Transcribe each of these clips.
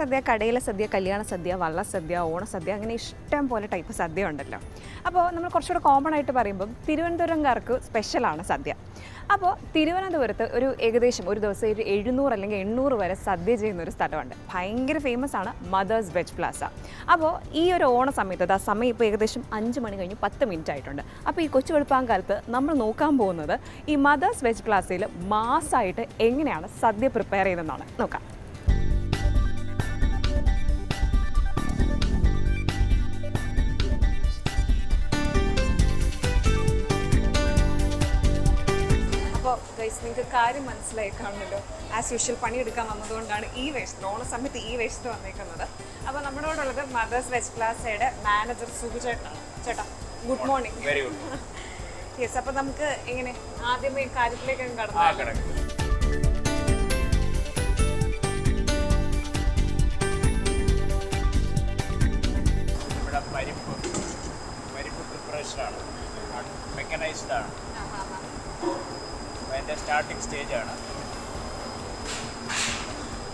സദ്യ കടയിലെ സദ്യ കല്യാണ സദ്യ വള്ള സദ്യ ഓണ സദ്യ അങ്ങനെ ഇഷ്ടം പോലെ ടൈപ്പ് സദ്യ ഉണ്ടല്ലോ. അപ്പോൾ നമ്മൾ കുറച്ചുകൂടെ കോമൺ ആയിട്ട് പറയുമ്പോൾ തിരുവനന്തപുരംകാർക്ക് സ്പെഷ്യലാണ് സദ്യ. അപ്പോൾ തിരുവനന്തപുരത്ത് ഒരു ഏകദേശം ഒരു ദിവസം ഒരു എഴുന്നൂറ് അല്ലെങ്കിൽ എണ്ണൂറ് വരെ സദ്യ ചെയ്യുന്ന ഒരു സ്ഥലമുണ്ട്. ഭയങ്കര ഫേമസ് ആണ് മദേഴ്സ് വെജ് പ്ലാസ അപ്പോൾ ഈ ഒരു ഓണ സമയത്ത് ആ സമയം ഇപ്പോൾ ഏകദേശം അഞ്ച് മണി കഴിഞ്ഞ് പത്ത് മിനിറ്റ് ആയിട്ടുണ്ട്. അപ്പോൾ ഈ കൊച്ചു വെളുപ്പാങ്കാലത്ത് നമ്മൾ നോക്കാൻ പോകുന്നത് ഈ മദേഴ്സ് വെജ് പ്ലാസയിൽ മാസമായിട്ട് എങ്ങനെയാണ് സദ്യ പ്രിപ്പയർ ചെയ്യുന്നതെന്നാണ്. നോക്കാം. ഗൈസ് നിങ്ങൾക്ക് കാര്യം മനസ്സിലായി കാണുമല്ലോ ആസ് യൂഷ്വൽ പണിയെടുക്കാൻ വന്നതുകൊണ്ടാണ് ഈ വേഷത്തിൽ ഓണ സമയത്ത് ഈ വേഷത്തിൽ വന്നേക്കുന്നത്. അപ്പോൾ നമ്മളോടുള്ളത് മദേഴ്സ് വെജ് ക്ലാസ്സയുടെ മാനേജർ സുബു ചേട്ടനാണ്. ചേട്ടാ good morning very good yes അപ്പോൾ നമുക്ക് എങ്ങനെ ആദ്യമേ കാര്യത്തിലേക്ക് കടന്നു പരിപ്പ് പരിപ്പ് പ്രിപ്പറേഷനാണ് മെക്കനൈസ്ഡ് ആണ് അതിന്റെ സ്റ്റാർട്ടിംഗ് സ്റ്റേജാണ്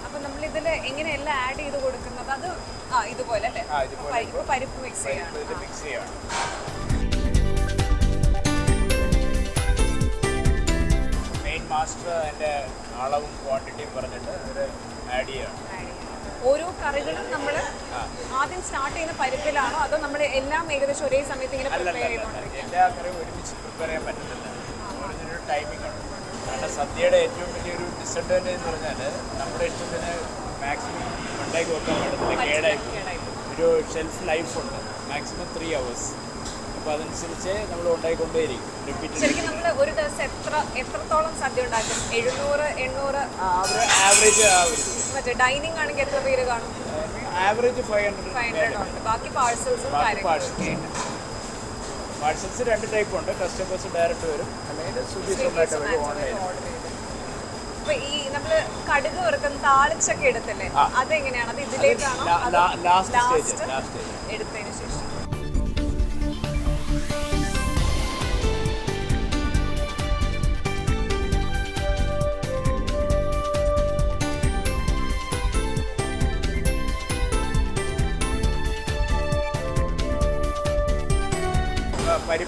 അപ്പോൾ നമ്മൾ ഇതിൽ എങ്ങനെയെല്ലാം ആഡ് ചെയ്ത് കൊടുക്കുന്നത്? അത് ആ ഇതുപോലെ അല്ലേ. പരിപ്പ് മിക്സ് ചെയ്യാണ്. പരിപ്പ് മിക്സ് ചെയ്യാണ്. മെയിൻ മാസ്റ്റർ അതിന്റെ അളവും ക്വാണ്ടിറ്റിയും പറഞ്ഞിട്ട് ഒരു ആഡ് ചെയ്യാണ്. ഓരോ കറികളും നമ്മൾ ആദ്യം സ്റ്റാർട്ട് ചെയ്യുന്ന പരിപ്പിലാണോ? അതോ നമ്മൾ എല്ലാം ഏകദേശം ഒരേ സമയത്ത് ഇങ്ങനെ പ്രിപ്പയർ അല്ലല്ല. എല്ലാ കറിയും ഒരുമിച്ച് പ്രിപ്പയർ ചെയ്യാൻ പറ്റുന്നില്ല ടൈമിംഗ് ഉണ്ട് കാരണം സദ്യയുടെ ഏറ്റവും വലിയൊരു ഡിസഡ്വാന്റേജ് എന്ന് പറഞ്ഞാൽ നമ്മുടെ ഇഷ്ടത്തിന് മാക്സിമം ഉണ്ടാക്കി വെക്കാൻ പാടത്തില്ല കേടായി. ഒരു ഷെൽഫ് ലൈഫ് ഉണ്ട്. മാക്സിമം ത്രീ അവേഴ്സ് അപ്പോൾ അതനുസരിച്ച് നമ്മൾ ഉണ്ടായിക്കൊണ്ടേയിരിക്കും റിപ്പീറ്റ് ശരിക്കും നമ്മൾ ഒരു ദിവസം എത്ര എത്രത്തോളം സദ്യ ഉണ്ടാക്കും? എഴുന്നൂറ് എണ്ണൂറ്? ആവറേജ് മറ്റേ ഡൈനിങ് ആണെങ്കിൽ എത്ര പേര് കാണും? Average five five hundred hundred ഉണ്ട്. ബാക്കി പാഴ്സൽസും ബാക്കി പാഴ്സൽസ് രണ്ട് ടൈപ്പ് ഉണ്ട്. കസ്റ്റമേഴ്സ് ഡയറക്റ്റ് വരും. അല്ലെങ്കിൽ സൊമാറ്റോ വഴി ഓൺലൈൻ ഈ നമ്മൾ കടുക് വറുക്കുന്ന താളിച്ചൊക്കെ എടുത്തല്ലേ? അതെങ്ങനെയാണ്? അത് ഇതിലേക്കാണോ? ലാസ്റ്റ് സ്റ്റേജ് എടുത്തതിന് ശേഷം?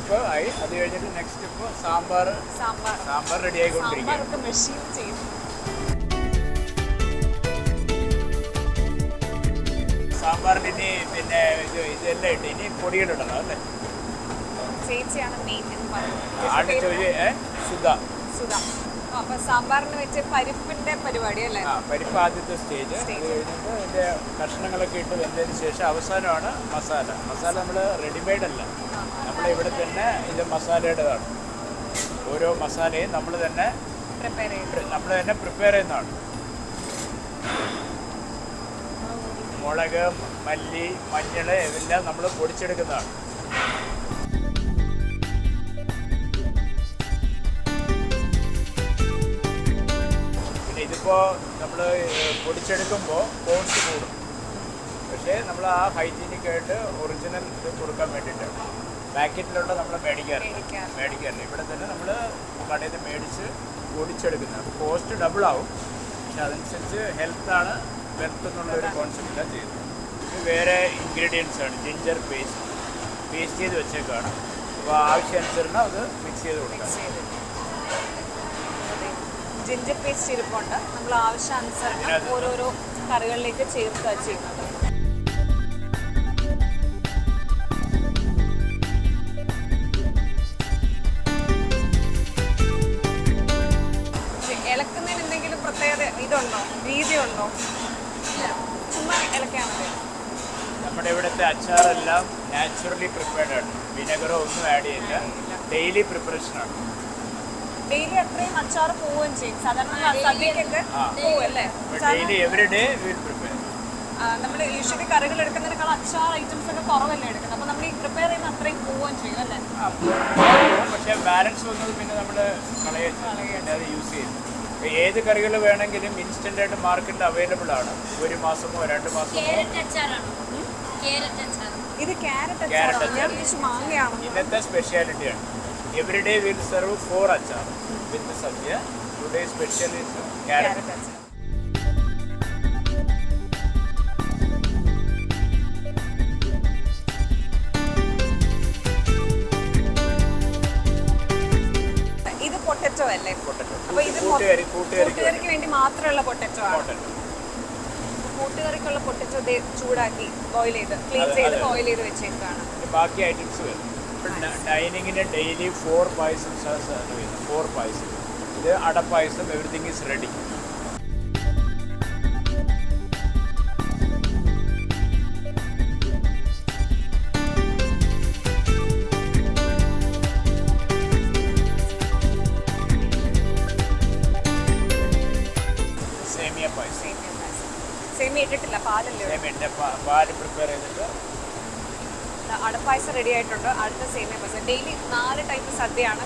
പരിപ്പ് ആയി. അത് കഴിഞ്ഞിട്ട് next step sambar sambar. Sambar ready ആയിക്കൊണ്ടിരിക്കും സാമ്പാറൊക്കെ മെഷീൻ ചെയ്യും. സാമ്പാറിന് ഇനി പിന്നെ ഇത് ഇതെല്ലാം ഇട്ട് ഇനി പൊടികളിടണം അല്ലേ? ചേച്ചിയാണ് മെയിൻ എന്ന് പറയുന്നത്. ആണ്ട് ചോദിച്ച് ഏ? സുധ. സുധ. ആ, അപ്പൊ സാമ്പാറിന് വെച്ച് പരിപ്പിന്റെ പരിപാടി അല്ലേ? ആ പരിപ്പ് ആദ്യത്തെ സ്റ്റേജ് അത് കഴിഞ്ഞിട്ട് ഇതിന്റെ കഷ്ണങ്ങളൊക്കെ ഇട്ട് വെന്തതിന് ശേഷം അവസാനമാണ് മസാല. മസാല നമ്മൾ റെഡിമെയ്ഡ് അല്ല. നമ്മൾ ഇവിടെ തന്നെ ഇത് മസാലയുടേതാണ്. ഓരോ മസാലയും നമ്മൾ തന്നെ നമ്മൾ തന്നെ പ്രിപ്പയർ ചെയ്യുന്നതാണ്. മുളക് മല്ലി മഞ്ഞൾ ഇതെല്ലാം നമ്മൾ പൊടിച്ചെടുക്കുന്നതാണ്. പിന്നെ ഇതിപ്പോൾ നമ്മൾ പൊടിച്ചെടുക്കുമ്പോൾ കോസ്റ്റ് കൂടും. പക്ഷേ നമ്മൾ ആ ഹൈജീനിക് ആയിട്ട് ഒറിജിനൽ ഇത് കൊടുക്കാൻ വേണ്ടിയിട്ടാണ്. പാക്കറ്റിലുള്ള നമ്മൾ മേടിക്കാറില്ല. മേടിക്കാറില്ല. ഇവിടെ തന്നെ നമ്മൾ കടയിൽ നിന്ന് മേടിച്ച് പൊടിച്ചെടുക്കുന്നത് കോസ്റ്റ് ഡബിൾ ആവും. പക്ഷെ അതനുസരിച്ച് ഹെൽത്താണ് വെൽത്ത് എന്നുള്ള ഒരു കോൺസെപ്റ്റിലാണ് ചെയ്യുന്നത്. ഇത് വേറെ ഇൻഗ്രീഡിയൻസ് ആണ്. ജിഞ്ചർ പേസ്റ്റ് പേസ്റ്റ് ചെയ്ത് വെച്ചേക്കാണ്. അപ്പോൾ ആവശ്യാനുസരണം അത് മിക്സ് ചെയ്ത് കൊടുക്കാം. ജിഞ്ചർ പേസ്റ്റ് ഇരിപ്പുണ്ട്. നമ്മൾ ആവശ്യാനുസരണം ഓരോരോ കറികളിലേക്ക് ചേർത്ത് ചെയ്യുന്നത്. അച്ചാറെല്ലാം നാച്ചുറലി പ്രിപ്പയർഡ് ആണ്. വിനെഗറോ ഒന്നും ആഡ് ചെയ്യില്ല. ഡെയിലി പ്രിപ്പറേഷനാണ് ഡെയിലി അത്രയും അച്ചാർ പോവുകയും ചെയ്യും. സാധാരണ സദ്യക്കൊക്കെ daily every day will prepare നമ്മൾ യൂഷ്വലി കറികൾ എടുക്കുന്നതിനേക്കാൾ അച്ചാർ ഐറ്റംസ് ഒക്കെ കുറവല്ലേ എടുക്കുന്നത്? അപ്പോൾ നമ്മൾ ഈ പ്രിപ്പയർ ചെയ്യുന്ന അത്രയും പോവുകയും ചെയ്യും അല്ലേ? പക്ഷേ ബാലൻസ് വന്നത് പിന്നെ നമ്മൾ യൂസ് ഏത് കറികൾ വേണമെങ്കിലും ഇൻസ്റ്റന്റ് ആയിട്ട് മാർക്കറ്റിൽ അവൈലബിൾ ആണ്. ഒരു മാസമോ രണ്ട് മാസമോ ഇത് ക്യാരറ്റ് ഞാൻ മാങ്ങയാണ് ഇന്നത്തെ സ്പെഷ്യാലിറ്റിയാണ് every day will serve four achar with sadya today special is carrot achar potato അല്ലേ? പൊട്ടറ്റോ അപ്പൊ ഇത് കൂട്ടുകാർക്ക് വേണ്ടി മാത്രമുള്ള പൊട്ടറ്റോ ആണ്. കൂട്ടുകറിക്കുള്ള പൊട്ടിച്ച് ചൂടാക്കി ബോയിൽ ചെയ്ത് ക്ലീൻ ചെയ്ത്. ബോയിൽ ചെയ്ത് വെച്ചേക്കാണ്. ബാക്കി ഐറ്റംസ് വരും. ഡൈനിങ്ങിന് daily four payasam four payasam. ഇത് അടപ്പായസം എവറിത്തിങ് ഈസ് റെഡി ഉള്ളൂ. പാൽ പ്രിപ്പയർ ചെയ്തിട്ട് അടപ്പായസം റെഡി ആയിട്ടുണ്ട്. അടുത്ത സേമിയ പായസം. ഡെയിലി നാല് ടൈപ്പ് സദ്യയാണ്.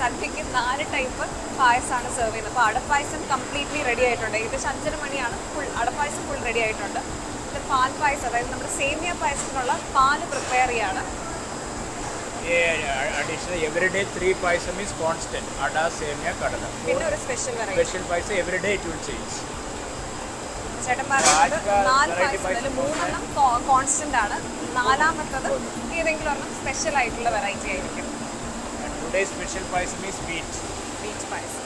സദ്യക്ക് നാല് ടൈപ്പ് പായസമാണ് സെർവ് ചെയ്യുന്നത്. അപ്പോൾ അടപ്പായസം കംപ്ലീറ്റ്ലി റെഡി ആയിട്ടുണ്ട്. ഏകദേശം അഞ്ചര മണിയാണ്. ഫുൾ അടപ്പായസം ഫുൾ റെഡി ആയിട്ടുണ്ട്. ഇത് പാൽ പായസം അതായത് നമ്മുടെ സേമിയ പായസത്തിനുള്ള പാൽ പ്രിപ്പയർ ചെയ്യാണ്. Additional every day three payasam is constant ada semiya kadala. പിന്നെ ഒരു special variety special payasam every day it will change ചേട്ടൻ പറയുന്നത് നാല് പായസം അതിൽ മൂന്നെണ്ണം കോൺസ്റ്റന്റ് ആണ്. നാലാമത്തത് ഏതെങ്കിലും ഒരെണ്ണം സ്പെഷ്യൽ ആയിട്ടുള്ള വെറൈറ്റി ആയിരിക്കും. Today special payasam is beet beach payasam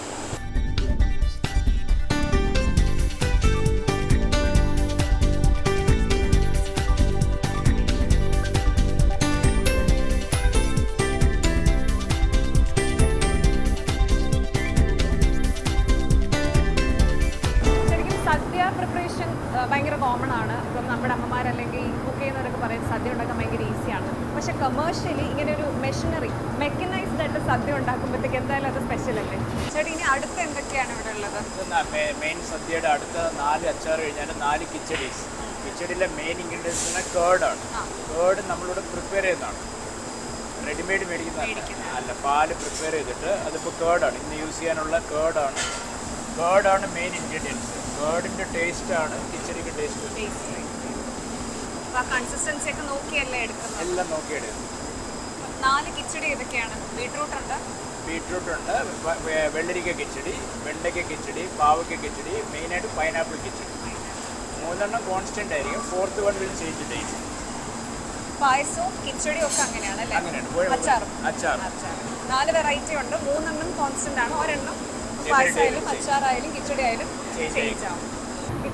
സദ്യ ഉണ്ടാക്കുമ്പോഴത്തേക്ക് എന്തായാലും അത് സ്പെഷ്യൽ അല്ലേ? ചേട്ടാ ഇനി അടുത്ത് എന്തൊക്കെയാണ് ഇവിടെ ഉള്ളത്? മെയിൻ സദ്യയുടെ അടുത്ത് നാല് അച്ചാർ കഴിഞ്ഞാൽ നാല് കിച്ചഡീസ് കിച്ചടിയിലെ മെയിൻ ഇൻഗ്രീഡിയൻസ് കേർഡാണ് ആണ്. കേർഡ് നമ്മളിവിടെ പ്രിപ്പയർ ചെയ്യുന്നതാണ്. റെഡിമെയ്ഡ് മേടിക്കുന്നതല്ല അല്ല. പാൽ പ്രിപ്പയർ ചെയ്തിട്ട് അതിപ്പോൾ കേർഡാണ് ഇന്ന് യൂസ് ചെയ്യാനുള്ള കേർഡാണ് കേർഡാണ് മെയിൻ ഇൻഗ്രീഡിയൻസ് കേർഡിന്റെ ആണ് കിച്ചടിക്ക് ടേസ്റ്റ് കൺസിസ്റ്റൻസി ഒക്കെ നോക്കിയല്ലേ എടുക്കുന്നത്? എല്ലാം നോക്കിയെടുക്കും നാല് കിച്ചടി ഏതൊക്കെയാണ് ബീട്രൂട്ട് ഉണ്ട്. ബീട്രൂട്ട് ഉണ്ട്. വെള്ളരിക്ക കിച്ചടി വെണ്ടയ്ക്ക കിച്ചടി പാവയ്ക്ക കിച്ചടി മെയിനായിട്ട് പൈനാപ്പിൾ കിച്ചടി. മൂന്നെണ്ണം കോൺസ്റ്റന്റ് ആയിരിക്കും. Fourth one will change date പായസവും കിച്ചടിയും ഒക്കെ അങ്ങനെയാണ് അല്ലേ? അച്ചാറും. അച്ചാറും. നാല് വെറൈറ്റി ഉണ്ട്. മൂന്നെണ്ണം കോൺസ്റ്റന്റ് ആണ്. ഒരെണ്ണം പായസമായാലും അച്ചാറായാലും കിച്ചടി ആയാലും ചേഞ്ച് ആവും.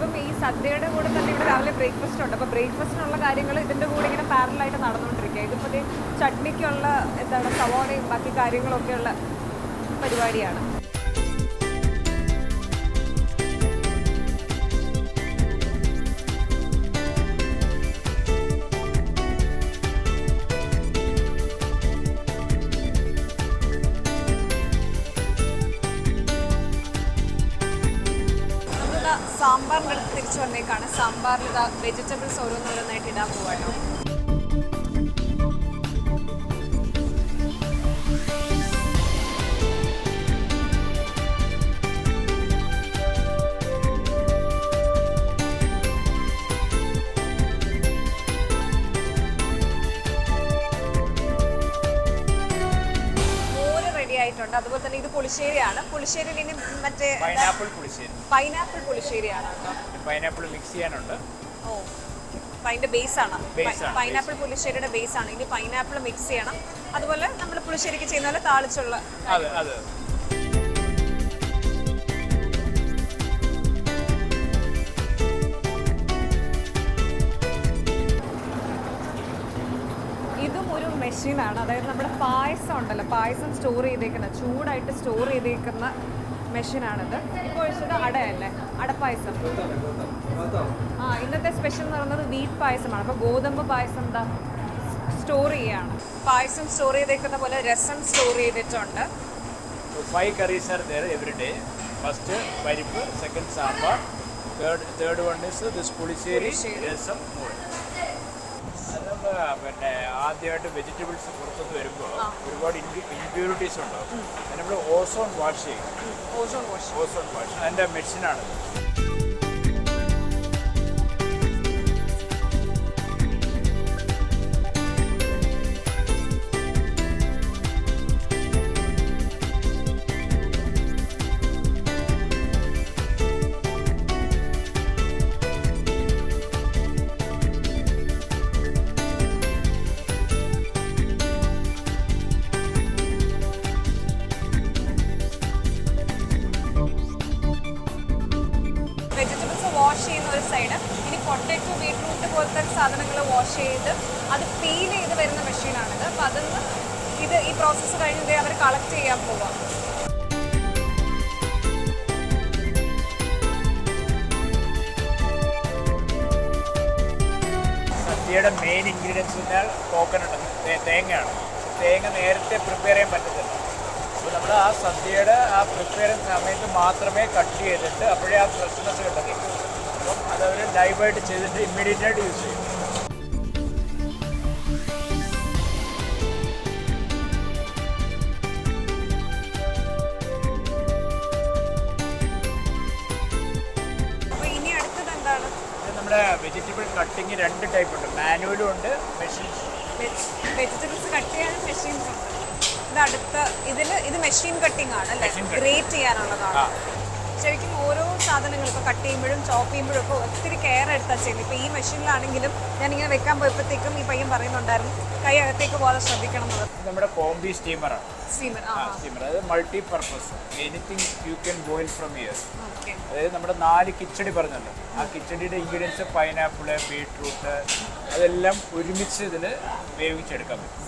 ഇപ്പം ഈ സദ്യയുടെ കൂടെ തന്നെ ഇവിടെ രാവിലെ ബ്രേക്ക്ഫാസ്റ്റ് ഉണ്ട്. അപ്പോൾ ബ്രേക്ക്ഫാസ്റ്റിനുള്ള കാര്യങ്ങൾ ഇതിന്റെ കൂടെ ഇങ്ങനെ പാരലായിട്ട് നടന്നുകൊണ്ടിരിക്കുക ഇതിപ്പോൾ ചട്നിക്കുള്ള എന്താണ് സവോണയും ബാക്കി കാര്യങ്ങളൊക്കെയുള്ള പരിപാടിയാണ്. സാമ്പാറിൽ വെജിറ്റബിൾസ് ഓരോന്നോരോന്നായിട്ട് ഇടാൻ പോവാട്ടോ. അതുപോലെ തന്നെ ഇത് പുളിശ്ശേരിയാണ്. പുളിശ്ശേരിയിൽ ഇനി മറ്റേ പൈനാപ്പിൾ പുളിശ്ശേരി. പൈനാപ്പിൾ പുളിശ്ശേരിയാണ് കേട്ടോ. പൈനാപ്പിൾ മിക്സ് ചെയ്യാനുണ്ട്. ഓ അതിന്റെ ബേസ് ആണ് ആണ്, പൈനാപ്പിൾ പുളിശ്ശേരിയുടെ ബേസ് ആണ് ഇനി പൈനാപ്പിൾ മിക്സ് ചെയ്യണം. അതുപോലെ നമ്മൾ പുളിശ്ശേരിക്ക് ചെയ്യുന്ന പോലെ താളിച്ചുള്ള അതെ അതെ. പായസം ഉണ്ടല്ലോ. പായസം സ്റ്റോർ ചെയ്തേക്കുന്ന ചൂടായിട്ട് സ്റ്റോർ ചെയ്തേക്കുന്ന മെഷീനാണിത് ഇപ്പോൾ ഒഴിച്ചത് അടയല്ലേ? അടപ്പായസം. ആ ഇന്നത്തെ സ്പെഷ്യൽ എന്ന് പറയുന്നത് വീറ്റ് പായസമാണ്. അപ്പോൾ ഗോതമ്പ് പായസം എന്താ? സ്റ്റോർ ചെയ്യാണ്. പായസം സ്റ്റോർ ചെയ്തേക്കുന്ന പോലെ രസം സ്റ്റോർ ചെയ്തിട്ടുണ്ട്. Five curries are there every day first parippu second sambar third third one is this pulissery. രസം മൂട് നമ്മൾ പിന്നെ ആദ്യമായിട്ട് വെജിറ്റബിൾസ് പുറത്തുനിന്ന് വരുമ്പോൾ ഒരുപാട് ഇമ്പ്യൂരിറ്റീസ് ഉണ്ടാവും നമ്മൾ ഓസോൺ വാഷ് ചെയ്യും. ഓസോൺ വാഷ് ഓസോൺ വാഷ് അതിന്റെ മെഷീനാണ് പോലത്തെ സാധനങ്ങൾ വാഷ് ചെയ്ത് അത് പീൽ ചെയ്ത് വരുന്ന മെഷീനാണിത് അപ്പോൾ അതൊന്ന് ഇത് ഈ പ്രോസസ്സ് കഴിഞ്ഞ് അവർ കളക്ട് ചെയ്യാൻ പോവാം. സദ്യയുടെ മെയിൻ ഇൻഗ്രീഡിയൻസ് പറഞ്ഞാൽ കോക്കനട്ട് തേങ്ങയാണ്. തേങ്ങ നേരത്തെ പ്രിപ്പയർ ചെയ്യാൻ പറ്റത്തില്ല. അപ്പോൾ നമ്മൾ ആ സദ്യയുടെ ആ പ്രിപ്പയറിങ് സമയത്ത് മാത്രമേ കട്ട് ചെയ്തിട്ട് അപ്പോഴേ ആ ഫ്രഷ്നെസ് കിട്ടത്തുള്ളൂ. അതവർ ലൈവായിട്ട് ചെയ്തിട്ട് ഇമ്മീഡിയറ്റ് ആയിട്ട് യൂസ് ചെയ്യും. നമ്മുടെ വെജിറ്റബിൾ കട്ടിങ് രണ്ട് ടൈപ്പ് ഉണ്ട്. മാനുവലും ഉണ്ട് വെജിറ്റബിൾസ് കട്ട് ചെയ്യാൻ മെഷീൻസ് ഉണ്ട്. ഇത് അടുത്ത ഇതിൽ ഇത് മെഷീൻ കട്ടിംഗ് ആണ് അല്ലേ? ഗ്രേറ്റ് ചെയ്യാനുള്ളതാണ്. ശരിക്കും സാധനങ്ങൾ ഇപ്പോൾ കട്ട് ചെയ്യുമ്പോഴും ചോപ്പ് ചെയ്യുമ്പോഴും ഒക്കെ ഒത്തിരി കെയർ എടുത്താൽ ചെയ്യുന്നത് ഇപ്പോൾ ഈ മെഷീനിലാണെങ്കിലും ഞാനിങ്ങനെ വെക്കാൻ പോയപ്പോഴത്തേക്കും ഈ പയ്യൻ പറയുന്നുണ്ടായിരുന്നു കൈ അകത്തേക്ക് പോകാതെ ശ്രദ്ധിക്കണം എന്നുള്ളത് ഇത് നമ്മുടെ കോംബി സ്റ്റീമറാണ് സ്റ്റീമർ സ്റ്റീമർ അതായത് multi purpose anything you can boil from here അതായത് നമ്മുടെ നാല് കിച്ചടി പറഞ്ഞല്ലോ. ആ കിച്ചടിയുടെ ഇൻഗ്രീഡിയൻസ് പൈനാപ്പിൾ ബീട്രൂട്ട് അതെല്ലാം ഒരുമിച്ച് ഇതിൽ വേവിച്ചെടുക്കാൻ പറ്റും.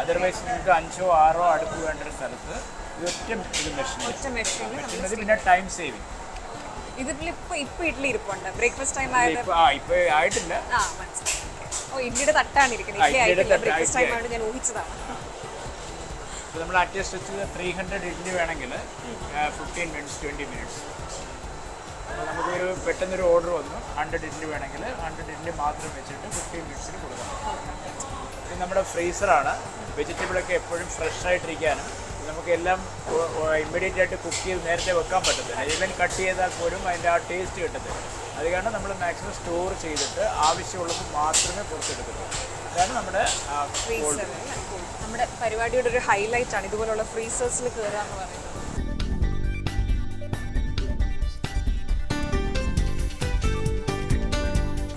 അതർവൈസ് നിങ്ങൾക്ക് അഞ്ചോ ആറോ അടുപ്പ് വേണ്ട ഒരു സ്ഥലത്ത് ഒറ്റ മെഷീൻ മെഷീൻ പിന്നെ ടൈം സേവിങ് ഇതിൽ ഇപ്പൊ ഇഡ്ഡലി ഇരിപ്പുണ്ട്. ബ്രേക്ക്ഫാസ്റ്റ് ടൈം ആയത് ഇപ്പൊ ആയിട്ടില്ല. ആ മനസ്സിലായി. ഓ ഇഡ്ലിയുടെ തട്ടാണ് ഇരിക്കുന്നത്. ഇഡ്ഡലി ആയിട്ടില്ല. ബ്രേക്ക്ഫാസ്റ്റ് ടൈം ആണ് ഞാൻ ഊഹിച്ചതാണ്. നമ്മൾ അറ്റ്ലീസ്റ്റ് വെച്ച് ത്രീ ഹൺഡ്രഡ് ഇഡ്ഡലി വേണമെങ്കിൽ ഫിഫ്റ്റീൻ മിനിറ്റ്സ് ട്വന്റി മിനിറ്റ്സ് അപ്പോൾ നമുക്കൊരു പെട്ടെന്നൊരു ഓർഡർ വന്നു. ഹൺഡ്രഡ് ഇഡ്ഡലി വേണമെങ്കിൽ ഹൺഡ്രഡ് ഇഡ്ഡലി മാത്രം വെച്ചിട്ട് ഫിഫ്റ്റീൻ മിനിറ്റ്സിന് കൊടുക്കണം. ഇത് നമ്മുടെ ഫ്രീസറാണ് വെജിറ്റബിളൊക്കെ എപ്പോഴും ഫ്രഷ് ആയിട്ടിരിക്കാനും നമുക്ക് എല്ലാം ഇമ്മീഡിയറ്റ് ആയിട്ട് കുക്ക് ചെയ്ത് നേരത്തെ വെക്കാൻ പറ്റത്തില്ല. ഈവൻ കട്ട് ചെയ്താൽ പോലും അതിന്റെ ആ ടേസ്റ്റ് കിട്ടത്തില്ല. അത് കാരണം നമ്മൾ മാക്സിമം സ്റ്റോർ ചെയ്തിട്ട് ആവശ്യമുള്ളത് മാത്രമേ പുറത്തെടുക്കത്തുള്ളൂ അതാണ് നമ്മുടെ നമ്മുടെ പരിപാടിയുടെ ഒരു ഹൈലൈറ്റ് ആണ് ഇതുപോലുള്ള ഫ്രീസേഴ്സിൽ കയറുക എന്ന് പറയുന്നത്.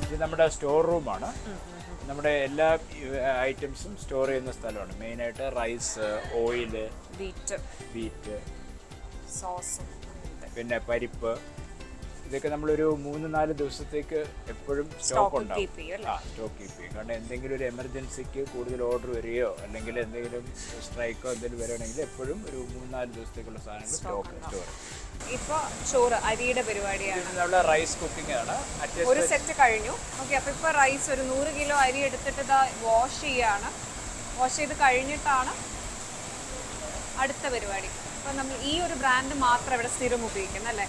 ഇത് നമ്മുടെ സ്റ്റോർ റൂമാണ് നമ്മുടെ എല്ലാ ഐറ്റംസും സ്റ്റോർ ചെയ്യുന്ന സ്ഥലമാണ്. മെയിനായിട്ട് rice oil beet wheat sauce പിന്നെ പരിപ്പ്. ഇതൊക്കെ നമ്മളൊരു മൂന്ന് നാല് ദിവസത്തേക്ക് എപ്പോഴും സ്റ്റോക്ക് ഉണ്ടാവും. ആ സ്റ്റോക്ക് കീപ്പ് ചെയ്യും. കാരണം എന്തെങ്കിലും ഒരു എമർജൻസിക്ക് കൂടുതൽ ഓർഡർ വരികയോ അല്ലെങ്കിൽ എന്തെങ്കിലും സ്ട്രൈക്കോ എന്തെങ്കിലും വരികയാണെങ്കിൽ എപ്പോഴും ഒരു മൂന്ന് നാല് ദിവസത്തേക്കുള്ള സാധനങ്ങൾ സ്റ്റോക്ക് സ്റ്റോർ ഇപ്പൊ ചോറ് അരിയുടെ പരിപാടിയാണ്. നമ്മുടെ റൈസ് കുക്കിംഗ് ആണ്. ഒരു സെറ്റ് കഴിഞ്ഞു. ഓക്കെ അപ്പൊ ഇപ്പൊ റൈസ് ഒരു നൂറ് കിലോ അരി എടുത്തിട്ട് ഇതാ വാഷ് ചെയ്യാണ്. വാഷ് ചെയ്ത് കഴിഞ്ഞിട്ടാണ് അടുത്ത പരിപാടി. അപ്പൊ നമ്മൾ ഈ ഒരു ബ്രാൻഡ് മാത്രം ഇവിടെ സ്ഥിരം ഉപയോഗിക്കുന്നത് അല്ലേ?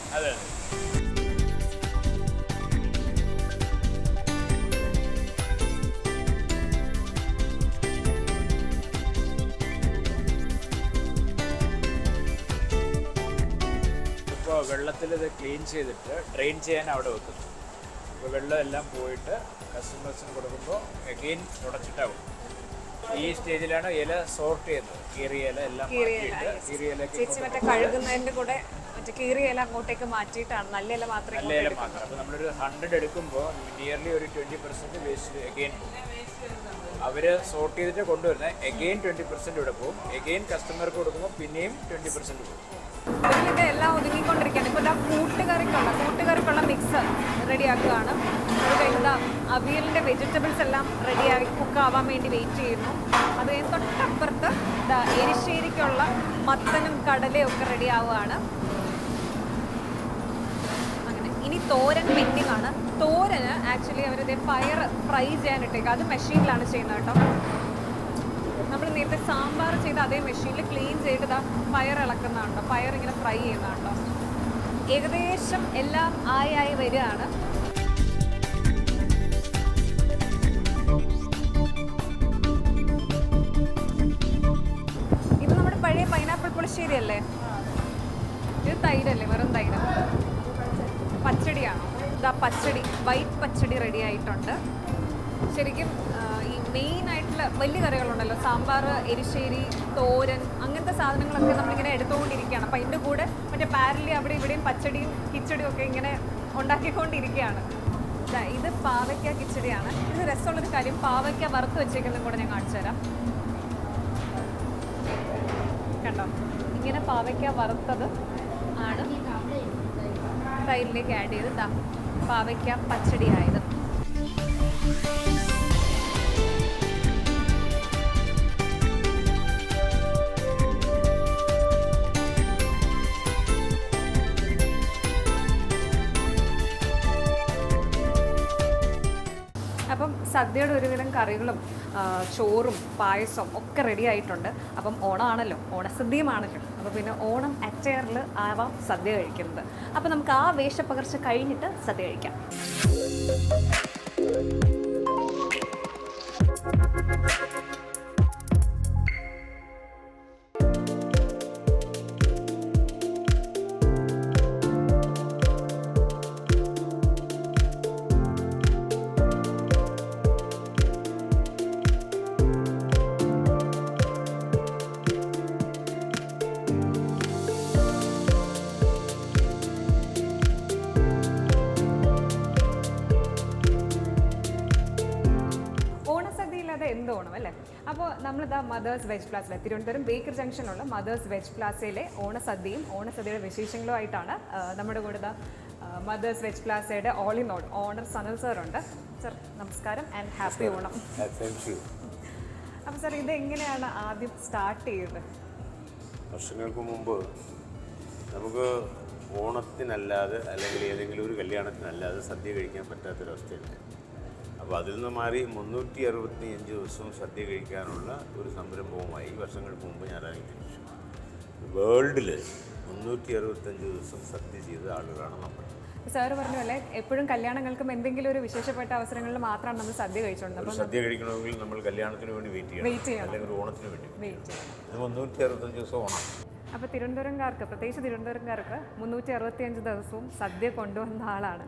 വെള്ളത്തിൽ ഇത് ക്ലീൻ ചെയ്തിട്ട് ഡ്രെയിൻ ചെയ്യാൻ അവിടെ വെക്കുന്നു. അപ്പോൾ വെള്ളം എല്ലാം പോയിട്ട് കസ്റ്റമേഴ്സിന് കൊടുക്കുമ്പോൾ എഗെയിൻ തുടച്ചിട്ടാവും ഈ സ്റ്റേജിലാണ് ഇല സോർട്ട് ചെയ്യുന്നത്. കീറിയ ഇല എല്ലാം കീറിയ കഴുകുന്നതിന്റെ കൂടെ മറ്റേ കീറിയ ഇല അങ്ങോട്ടേക്ക് മാറ്റിയിട്ടാണ്. നല്ല ഇല മാത്രമേ നല്ല ഇല മാത്രം. അപ്പോൾ നമ്മളൊരു ഹൺഡ്രഡ് എടുക്കുമ്പോൾ നിയർലി ഒരു ട്വന്റി പെർസെന്റ് വേസ്റ്റ് എഗെയിൻ അവർ സോർട്ട് ചെയ്തിട്ട് കൊണ്ടുവരുന്നത്. എഗെയിൻ ട്വന്റി പെർസെന്റ് ഇവിടെ പോകും. എഗെയിൻ കസ്റ്റമർക്ക് കൊടുക്കുമ്പോൾ പിന്നെയും ട്വന്റി പെർസെന്റ് പോകും. ഇതിലിത് എല്ലാം ഒതുങ്ങിക്കൊണ്ടിരിക്കുകയാണ്. ഇപ്പോൾ ഇതാ കൂട്ടുകറിക്കുള്ള കൂട്ടുകറിക്കുള്ള മിക്സ് റെഡിയാക്കുകയാണ്. അത് കഴിഞ്ഞാൽ അവിയലിന്റെ വെജിറ്റബിൾസ് എല്ലാം റെഡിയായി കുക്കാവാൻ വേണ്ടി വെയിറ്റ് ചെയ്യുന്നു. അത് കഴിഞ്ഞ് തൊട്ടപ്പുറത്ത് ഇതാ എരിശ്ശേരിക്കുള്ള മത്തനും കടലയും ഒക്കെ റെഡിയാവുകയാണ്. അങ്ങനെ ഇനി തോരൻ പെൻഡിങ് ആണ്. തോരന് ആക്ച്വലി അവരത് പയർ ഫ്രൈ ചെയ്യാനിട്ടേക്ക് അത് മെഷീനിലാണ് ചെയ്യുന്നത് കേട്ടോ. നമ്മൾ നേരത്തെ സാമ്പാർ ചെയ്ത് അതേ മെഷീനിൽ ക്ലീൻ ചെയ്തിട്ട് പയർ ഇളക്കുന്നതാണ്ടോ പയർ ഇങ്ങനെ ഫ്രൈ ചെയ്യുന്നതാണ്ടോ ഏകദേശം എല്ലാം ആയി ആയി വരികയാണ്. ഇത് നമ്മുടെ പഴയ പൈനാപ്പിൾ പുളിശ്ശേരി അല്ലേ ഇത് തൈരല്ലേ വെറും തൈര്. പച്ചടിയാണോ? ഇതാ പച്ചടി വൈറ്റ് പച്ചടി റെഡി ആയിട്ടുണ്ട്. ശരിക്കും ഈ മെയിൻ ആയിട്ടുള്ള വലിയ കറികളുണ്ടല്ലോ. സാമ്പാർ എരിശ്ശേരി തോരൻ അങ്ങനത്തെ സാധനങ്ങളൊക്കെ നമ്മളിങ്ങനെ എടുത്തുകൊണ്ടിരിക്കുകയാണ്. അപ്പം അതിന്റെ കൂടെ മറ്റേ പാരലി അവിടെ ഇവിടെയും പച്ചടിയും കിച്ചടിയും ഒക്കെ ഇങ്ങനെ ഉണ്ടാക്കിക്കൊണ്ടിരിക്കുകയാണ്. ഇത് പാവയ്ക്ക കിച്ചടിയാണ്. ഇത് രസമുള്ളൊരു കാര്യം പാവയ്ക്ക വറുത്ത് വെച്ചേക്കുന്നതും കൂടെ ഞാൻ കാണിച്ചു തരാം. കണ്ടോ? ഇങ്ങനെ പാവയ്ക്ക വറുത്തത് ആണ് തൈരിലേക്ക് ആഡ് ചെയ്ത് പാവയ്ക്ക പച്ചടി ആയത് സദ്യയുടെ ഒരുവിധം കറികളും ചോറും പായസം ഒക്കെ റെഡി ആയിട്ടുണ്ട്. അപ്പം ഓണമാണല്ലോ ഓണസദ്യയുമാണല്ലോ. അപ്പോൾ പിന്നെ ഓണം അച്ചയറിൽ ആവാം സദ്യ കഴിക്കുന്നത്. അപ്പോൾ നമുക്ക് ആ വേഷപ്പകർച്ച കഴിഞ്ഞിട്ട് സദ്യ കഴിക്കാം. ഓണസദ്യയില്ലാതെ മദേഴ്സ് വെജ് പ്ലാസിലെ തിരുവനന്തപുരം ബേക്കർ ജംഗ്ഷനുള്ള മദേഴ്സ് വെജ് പ്ലാസയിലെ ഓണസദ്യയും ഓണസദ്യയുടെ വിശേഷങ്ങളുമായിട്ടാണ് നമ്മുടെ കൂടെ mothers veg പ്ലാസയുടെ all in all owner Sanal സാറുണ്ട് sir നമസ്കാരം ആൻഡ് ഹാപ്പി ഓണം. അപ്പോൾ സാർ ഇത് എങ്ങനെയാണ് ആദ്യം സ്റ്റാർട്ട് ചെയ്തത്? വർഷങ്ങൾക്ക് മുമ്പ് നമുക്ക് ഓണത്തിനല്ലാതെ അല്ലെങ്കിൽ ഏതെങ്കിലും ഒരു കല്യാണത്തിനല്ലാതെ സദ്യ കഴിക്കാൻ പറ്റാത്തൊരവസ്ഥയുണ്ട്. അപ്പോൾ അതിൽ നിന്ന് മാറി മുന്നൂറ്റി അറുപത്തി അഞ്ച് ദിവസവും സദ്യ കഴിക്കാനുള്ള ഒരു സംരംഭവുമായി വർഷങ്ങൾക്ക് മുമ്പ് ഞാൻ അനുഗ്രഹിച്ചു വേൾഡിൽ മുന്നൂറ്റി അറുപത്തഞ്ച് ദിവസം സദ്യ ചെയ്ത ആളുകളാണ് നമ്മൾ. സാർ പറഞ്ഞ പോലെ എപ്പോഴും കല്യാണങ്ങൾക്കും എന്തെങ്കിലും ഒരു വിശേഷപ്പെട്ട അവസരങ്ങളിൽ മാത്രമാണ് നമ്മൾ സദ്യ കഴിച്ചോണ്ടത് സദ്യ കഴിക്കണമെങ്കിൽ നമ്മൾ കല്യാണത്തിന് വേണ്ടി വെയിറ്റ് ചെയ്യണം. ചെയ്യണം ചെയ്യണം. അല്ലെങ്കിൽ ഓണത്തിന് വേണ്ടി വെയിറ്റ് ചെയ്യണം. ഇത് മുന്നൂറ്റി അറുപത്തഞ്ച് ദിവസം ഓണം. അപ്പോൾ തിരുവനന്തപുരംകാർക്ക് പ്രത്യേകിച്ച് തിരുവനന്തപുരംകാർക്ക് മുന്നൂറ്റി അറുപത്തി അഞ്ച് ദിവസവും സദ്യ കൊണ്ടുവന്ന ആളാണ്.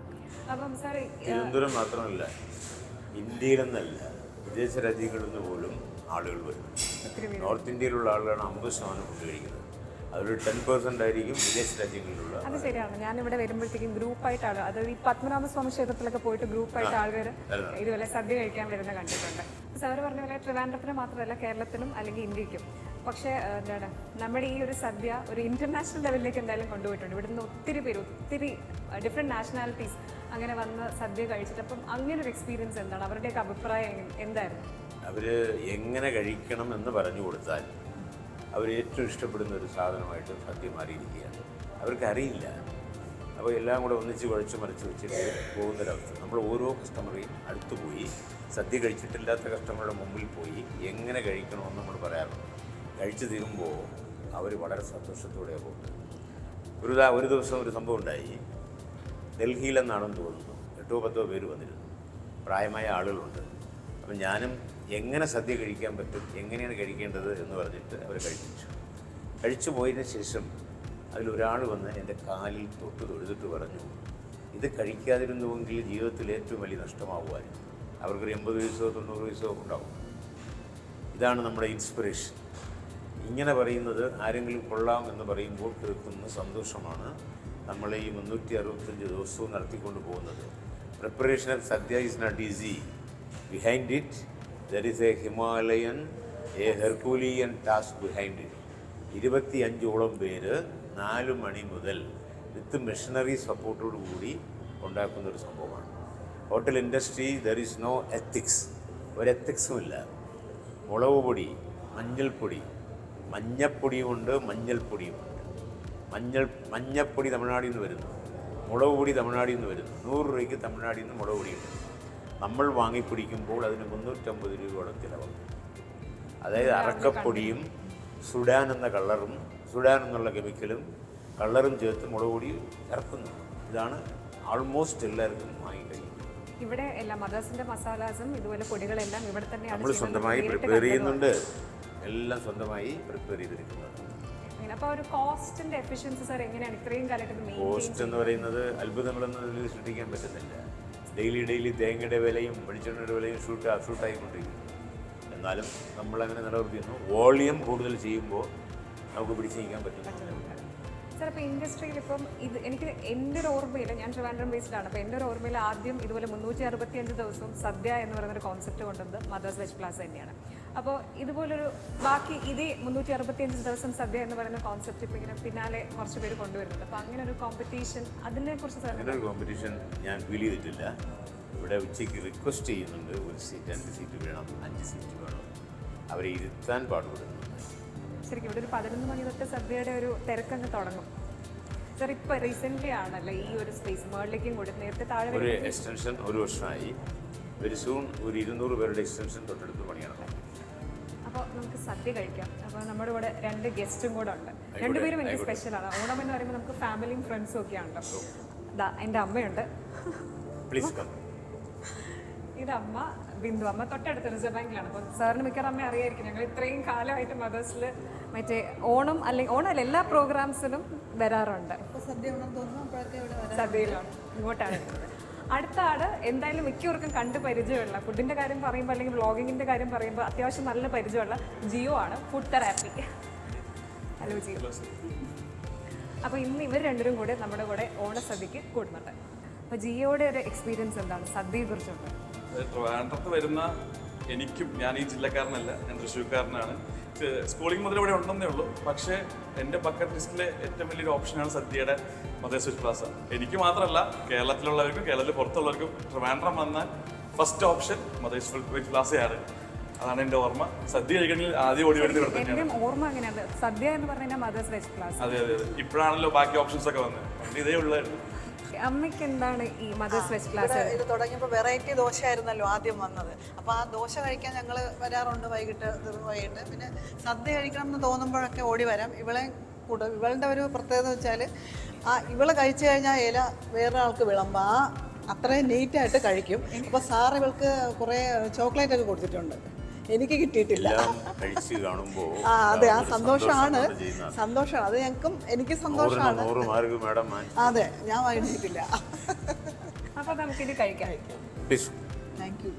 അപ്പം സാർ തിരുവനന്തപുരം മാത്രമല്ല ഇന്ത്യയിലെന്നല്ല വിദേശ രാജ്യങ്ങളിൽ നിന്ന് പോലും ആളുകൾ വരും. നോർത്ത് ഇന്ത്യയിലുള്ള ആളുകളാണ് അമ്പത് ശതമാനം ഫുഡ് കഴിക്കുന്നത്. അതൊരു ടെൻ പെർസെന്റ് ആയിരിക്കും വിദേശ രാജ്യങ്ങളിലുള്ള അത് ശരിയാണ്. ഞാൻ ഇവിടെ വരുമ്പോഴത്തേക്കും ഗ്രൂപ്പായിട്ടാണ് അതായത് ഈ പത്മനാഭസ്വാമി ക്ഷേത്രത്തിലൊക്കെ പോയിട്ട് ഗ്രൂപ്പായിട്ട് ആൾക്കാർ ഇതുപോലെ സദ്യ കഴിക്കാൻ വരുന്ന കണ്ടിട്ടുണ്ട്. സാറ് പറഞ്ഞ പോലെ ട്രിവാൻഡ്രത്തിന് മാത്രമല്ല കേരളത്തിലും അല്ലെങ്കിൽ ഇന്ത്യക്കും. പക്ഷേ എന്താണ് നമ്മുടെ ഈ ഒരു സദ്യ ഒരു ഇന്റർനാഷണൽ ലെവലിലേക്ക് എന്തായാലും കൊണ്ടുപോയിട്ടുണ്ട്. ഇവിടുന്ന് ഒത്തിരി പേര് ഒത്തിരി ഡിഫറെന്റ് നാഷണാലിറ്റീസ് അങ്ങനെ വന്ന് സദ്യ കഴിച്ചിട്ട് അപ്പം അങ്ങനെ ഒരു എക്സ്പീരിയൻസ് എന്താണ്? അവരുടെയൊക്കെ അഭിപ്രായം എന്തായിരുന്നു? അവർ എങ്ങനെ കഴിക്കണം എന്ന് പറഞ്ഞു കൊടുത്താൽ അവർ ഏറ്റവും ഇഷ്ടപ്പെടുന്ന ഒരു സാധനമായിട്ട് സദ്യ മാറിയിരിക്കുകയാണ്. അവർക്കറിയില്ല. അപ്പോൾ എല്ലാം കൂടെ ഒന്നിച്ച് കുഴച്ച് മറിച്ച് വെച്ചിട്ട് പോകുന്നൊരവസ്ഥ. നമ്മൾ ഓരോ കസ്റ്റമറെയും അടുത്തു പോയി സദ്യ കഴിച്ചിട്ടില്ലാത്ത കസ്റ്റമറുടെ മുമ്പിൽ പോയി എങ്ങനെ കഴിക്കണമെന്ന് നമ്മൾ പറയാറുണ്ട്. കഴിച്ചു തീരുമ്പോൾ അവർ വളരെ സന്തോഷത്തോടെയാണ് പോകുന്നത്. ഒരു ഒരു ദിവസം ഒരു സംഭവം ഉണ്ടായി. ഡൽഹിയിലെന്നാണെന്ന് തോന്നുന്നു. എട്ടോ പത്തോ പേര് വന്നിരുന്നു. പ്രായമായ ആളുകളുണ്ട്. അപ്പം ഞാനും എങ്ങനെ സദ്യ കഴിക്കാൻ പറ്റും എങ്ങനെയാണ് കഴിക്കേണ്ടത് എന്ന് പറഞ്ഞിട്ട് അവർ കഴിപ്പിച്ചു കഴിച്ചു പോയതിന് ശേഷം അതിലൊരാൾ വന്ന് എന്റെ കാലിൽ തൊട്ട് തൊഴുതിട്ട് പറഞ്ഞു ഇത് കഴിക്കാതിരുന്നുവെങ്കിൽ ജീവിതത്തിൽ ഏറ്റവും വലിയ നഷ്ടമാവുമായിരുന്നു. അവർക്കൊരു എൺപത് വയസ്സോ തൊണ്ണൂറ് വയസ്സോ ഉണ്ടാവും. ഇതാണ് നമ്മുടെ ഇൻസ്പിറേഷൻ. ഇങ്ങനെ പറയുന്നത് ആരെങ്കിലും കൊള്ളാം എന്ന് പറയുമ്പോൾ കേൾക്കുന്ന സന്തോഷമാണ് നമ്മൾ ഈ മുന്നൂറ്റി അറുപത്തഞ്ച് ദിവസവും നടത്തിക്കൊണ്ട് പോകുന്നത്. Preparation of sadya is not easy behind it there is a Himalayan a herculean task behind it ഇരുപത്തി അഞ്ചോളം പേര് നാല് മണി മുതൽ വിത്ത് മെഷീനറി സപ്പോർട്ടോടു കൂടി ഉണ്ടാക്കുന്ന ഒരു സംഭവമാണ്. Hotel industry there is no ethics ഒരു എത്തിക്സും ഇല്ല. മുളക് പൊടി മഞ്ഞൾപ്പൊടി മഞ്ഞപ്പൊടിയുമുണ്ട് മഞ്ഞൾപ്പൊടിയുമുണ്ട് മഞ്ഞൾ മഞ്ഞപ്പൊടി തമിഴ്നാടിൽ നിന്ന് വരുന്നു. മുളക് പൊടി തമിഴ്നാടിൽ നിന്ന് വരുന്നു. നൂറ് രൂപയ്ക്ക് തമിഴ്നാടിൽ നിന്ന് മുളക് പൊടിയുണ്ട് നമ്മൾ വാങ്ങിപ്പിടിക്കുമ്പോൾ അതിന് മുന്നൂറ്റമ്പത് രൂപയോളം ചിലവാകും. അതായത് അറക്കപ്പൊടിയും സുഡാൻ എന്ന കളറും സുഡാൻ എന്നുള്ള കെമിക്കലും കളറും ചേർത്ത് മുളക് പൊടി ഇറക്കുന്നു. ഇതാണ് ആൾമോസ്റ്റ് എല്ലാവർക്കും വാങ്ങിക്കഴിയുന്നത് ഇവിടെ എല്ലാ മദേഴ്സിന്റെ മസാലാസും ഇതുപോലെ പൊടികളെല്ലാം ഇവിടെ തന്നെ നമ്മൾ സ്വന്തമായി പ്രിപ്പയർ ചെയ്യുന്നുണ്ട്. എല്ലാം സ്വന്തമായി പ്രിപ്പയർ ചെയ്തിരിക്കുന്നത്. അപ്പോൾ ഒരു കോസ്റ്റിന്റെ എഫിഷ്യൻസി സാർ എങ്ങനെയാണ്? ഇത്രയും മെയിന്റെയിൻ കോസ്റ്റ് എന്ന് പറയുന്നത് അത്ഭുതങ്ങളൊന്നും സൃഷ്ടിക്കാൻ പറ്റുന്നില്ല. ഡെയിലി ഡെയിലി തേങ്ങയുടെ വിലയും വെളിച്ചെണ്ണയുടെ വിലയും ഷൂട്ട് ഷൂട്ടായിക്കൊണ്ടിരിക്കും എന്നാലും നമ്മളങ്ങനെ നിലനിർത്തിയിരുന്നു. വോളിയം കൂടുതൽ ചെയ്യുമ്പോൾ നമുക്ക് പിടിച്ചു നീക്കാൻ പറ്റുന്നില്ല. സാർ അപ്പോൾ ഇൻഡസ്ട്രിയിൽ ഇപ്പം ഇത് എനിക്ക് എന്റെ ഒരു ഓർമ്മയിൽ ഞാൻ ട്രിവാൻഡ്രം ബേസ്ഡാണ് അപ്പോൾ എന്റെ ഒരു ഓർമ്മയിൽ ആദ്യം ഇതുപോലെ മുന്നൂറ്റി അറുപത്തി അഞ്ച് ദിവസവും സദ്യ എന്ന് പറയുന്ന ഒരു കോൺസെപ്റ്റ് കൊണ്ടുവന്നത് മദേഴ്സ് വെജ് പ്ലാസ് തന്നെയാണ്. അപ്പോൾ ഇതുപോലൊരു ബാക്കി ഇതേ മുന്നൂറ്റി അറുപത്തിയഞ്ച് ദിവസം സദ്യ എന്ന് പറയുന്ന കോൺസെപ്റ്റ് ഇപ്പോൾ ഇങ്ങനെ പിന്നാലെ കുറച്ച് പേര് കൊണ്ടുവരുന്നുണ്ട്. അപ്പോൾ അങ്ങനെ ഒരു കോമ്പറ്റീഷൻ അതിനെ കുറിച്ച് കോമ്പറ്റീഷൻ ഞാൻ ഫീൽ ചെയ്തിട്ടില്ല. ഇവിടെ ഉച്ചയ്ക്ക് റിക്വസ്റ്റ് ചെയ്യുന്നുണ്ട് ഒരു സീറ്റ് രണ്ട് സീറ്റ് വേണം അഞ്ച് സീറ്റ് വേണം. അവരെ ഇരുത്താൻ പാടുപെടുന്നുണ്ട് ശരിക്കും ഇവിടെ ഒരു പതിനൊന്ന് മണി തൊട്ട് സദ്യയുടെ ഒരു തിരക്കങ്ങ് തുടങ്ങും. സർ ഇപ്പോൾ റീസെന്റ് ആണല്ലോ ഈ ഒരു സ്പേസ് മേളിലേക്കും കൂടി നേരത്തെ താഴെ ഒരു എക്സ്റ്റൻഷൻ ഒരു വർഷമായി. വെരി സൂൺ ഒരു ഇരുന്നൂറ് പേരുടെ എക്സ്റ്റൻഷൻ തൊട്ടടുത്ത് പണിയാണ്. അപ്പോൾ നമുക്ക് സദ്യ കഴിക്കാം. അപ്പോൾ നമ്മുടെ കൂടെ രണ്ട് ഗസ്റ്റും കൂടെ ഉണ്ട്. രണ്ടുപേരും എനിക്ക് സ്പെഷ്യലാണ് ഓണം എന്ന് പറയുമ്പോൾ നമുക്ക് ഫാമിലിയും ഫ്രണ്ട്സും ഒക്കെ ഉണ്ടല്ലോ ദാ എന്റെ അമ്മയുണ്ട്. പ്ലീസ് കം ഇത് അമ്മ ബിന്ദു. അമ്മ തൊട്ടടുത്ത് റിസർവ് ബാങ്കിലാണ് അപ്പോൾ സാറിന് മിക്കവാറും അമ്മ അറിയായിരിക്കും. ഞങ്ങൾ ഇത്രയും കാലമായിട്ട് മദേഴ്സിൽ മറ്റേ ഓണം അല്ലെങ്കിൽ ഓണമല്ല എല്ലാ പ്രോഗ്രാംസിലും വരാറുണ്ട്. സദ്യയിലാണ്. ഇങ്ങോട്ടാണ്. അടുത്ത ആട് എന്തായാലും മിക്കവർക്കും കണ്ട് പരിചയമുള്ള ഫുഡിന്റെ കാര്യം പറയുമ്പോൾ അല്ലെങ്കിൽ വ്ളോഗിങ്ങിന്റെ കാര്യം പറയുമ്പോൾ അത്യാവശ്യം നല്ല പരിചയമുള്ള ജിയോ ആണ് ഫുഡ് തെറാപ്പി ഹലോ ജിയോ അപ്പോൾ ഇന്ന് ഇവർ രണ്ടുപേരും കൂടെ നമ്മുടെ കൂടെ ഓണ ഓണസദ്യക്ക് കൂടുന്നുണ്ട്. അപ്പോൾ ജിയോയുടെ ഒരു എക്സ്പീരിയൻസ് എന്താണ്? സദ്യയെക്കുറിച്ചുണ്ട് ട്രിവാൻഡ്രത്ത് വരുന്ന എനിക്കും ഞാൻ ഈ ജില്ലക്കാരനല്ല ഞാൻ തൃശ്ശൂർക്കാരനാണ്. സ്കൂളിംഗ് മുതൽ ഇവിടെ ഉണ്ടെന്നേ ഉള്ളൂ. പക്ഷേ എന്റെ ബക്കറ്റ് ലിസ്റ്റിലെ ഏറ്റവും വലിയൊരു ഓപ്ഷനാണ് സദ്യയുടെ മതേ സ്വിച്ച് പ്ലാസ എനിക്ക് മാത്രമല്ല കേരളത്തിലുള്ളവർക്കും കേരളത്തിൽ പുറത്തുള്ളവർക്കും ട്രിവാൻഡ്രം വന്നാൽ ഫസ്റ്റ് ഓപ്ഷൻ മതേ സ്വിച്ച് പ്ലാസയാണ് അതാണ് എന്റെ ഓർമ്മ. സദ്യ കഴിക്കണമെങ്കിൽ ആദ്യം ഓടി വരുന്നത് ഇവിടെ തന്നെയാണ്. ഓർമ്മ അങ്ങനെയാണ്. സദ്യ എന്ന് പറഞ്ഞാൽ കഴിഞ്ഞാൽ മദേഴ്സ് വെജ് ക്ലാസ്. അതെ അതെ ഇപ്പോഴാണല്ലോ ബാക്കി ഓപ്ഷൻസ് ഒക്കെ വന്നത്. ഇതേ ഉള്ളായിരുന്നു. അമ്മയ്ക്ക് എന്താണ് ഈ മദേഴ്സ് വെജ് ക്ലാസ് ഇത് തുടങ്ങിയപ്പോൾ വെറൈറ്റി ദോശ ആയിരുന്നല്ലോ ആദ്യം വന്നത്. അപ്പോൾ ആ ദോശ കഴിക്കാൻ ഞങ്ങൾ വരാറുണ്ട് വൈകിട്ട് വൈകിട്ട്. പിന്നെ സദ്യ കഴിക്കണം എന്ന് തോന്നുമ്പോഴൊക്കെ ഓടി വരാം. ഇവളെ കൂടെ ഇവളുടെ ഒരു പ്രത്യേകത വെച്ചാൽ ആ ഇവൾ കഴിച്ചു കഴിഞ്ഞാൽ ഇല വേറെ ആൾക്ക് വിളമ്പ. ആ അത്രയും നീറ്റായിട്ട് കഴിക്കും. അപ്പോൾ സാർ ഇവൾക്ക് കുറേ ചോക്ലേറ്റ് ഒക്കെ കൊടുത്തിട്ടുണ്ട്. എനിക്ക് കിട്ടിയിട്ടില്ല. കഴിച്ച് കാണുമ്പോൾ ആ അതെ ആ സന്തോഷമാണ്. സന്തോഷമാണ്. അത് ഞങ്ങൾക്കും എനിക്ക് സന്തോഷമാണ്. അതെ ഞാൻ വാങ്ങിച്ചിട്ടില്ല അപ്പൊ നമുക്കിത് കഴിക്കാം. താങ്ക് യു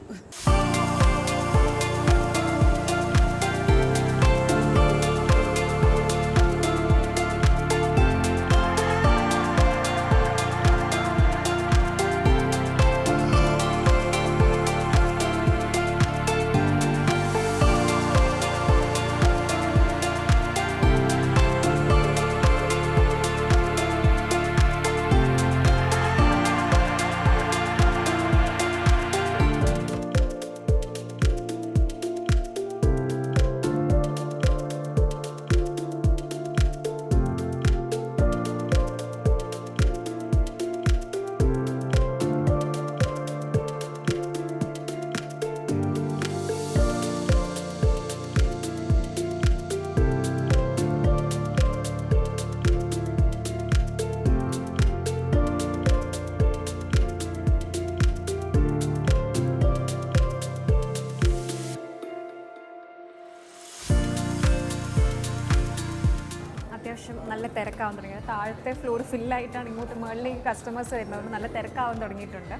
താഴത്തെ ഫ്ലോർ ഫില്ലായിട്ടാണ് ഇങ്ങോട്ട് മുകളിലേക്ക് കസ്റ്റമേഴ്സ് വരുന്നത്. നല്ല തിരക്കാവാൻ തുടങ്ങിയിട്ടുണ്ട്.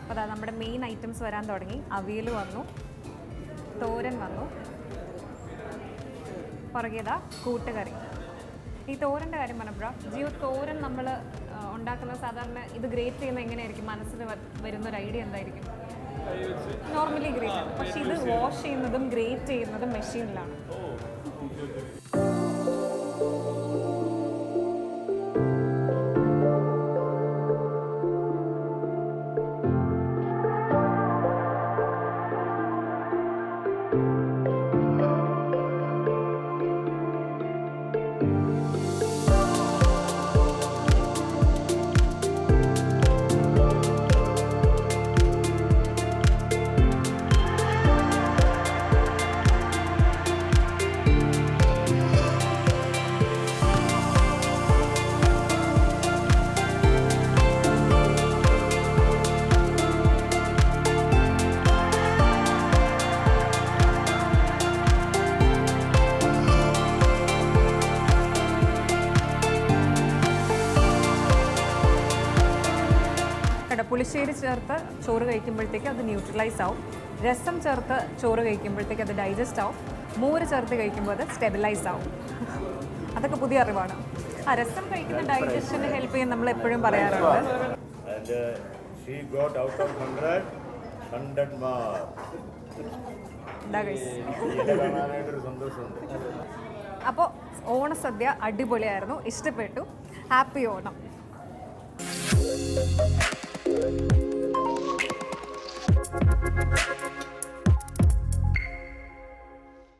അപ്പോൾ അതാ നമ്മുടെ മെയിൻ ഐറ്റംസ് വരാൻ തുടങ്ങി. അവിയൽ വന്നു. തോരൻ വന്നു. പുറകേതാ കൂട്ടുകറി. ഈ തോരന്റെ കാര്യം പറഞ്ഞപ്പോഴാണ് ജിയോ തോരൻ നമ്മൾ ഉണ്ടാക്കുന്ന സാധാരണ ഇത് ഗ്രേറ്റ് ചെയ്യുന്ന എങ്ങനെയായിരിക്കും? മനസ്സിൽ വരുന്ന ഒരു ഐഡിയ എന്തായിരിക്കും? നോർമലി ഗ്രേറ്റ് പക്ഷേ ഇത് വാഷ് ചെയ്യുന്നതും ഗ്രേറ്റ് ചെയ്യുന്നതും മെഷീനിലാണ് പുളിശ്ശേരി ചേർത്ത് ചോറ് കഴിക്കുമ്പോഴത്തേക്ക് അത് ന്യൂട്രലൈസ് ആവും. രസം ചേർത്ത് ചോറ് കഴിക്കുമ്പോഴത്തേക്ക് അത് ഡൈജസ്റ്റ് ആവും. മോര് ചേർത്ത് കഴിക്കുമ്പോൾ അത് സ്റ്റെബിലൈസ് ആവും. അതൊക്കെ പുതിയ അറിവാണ്. ആ രസം കഴിക്കുന്ന ഡൈജഷന് ഹെൽപ്പ് ചെയ്യാൻ നമ്മൾ എപ്പോഴും പറയാറുണ്ട്. Uh, she got out of 100, 100 marks. എന്താ കഴിച്ച് കാണാനായിട്ടൊരു സന്തോഷമുണ്ട്. അപ്പോൾ ഓണസദ്യ അടിപൊളിയായിരുന്നു. ഇഷ്ടപ്പെട്ടു. ഹാപ്പി ഓണം. Thank you.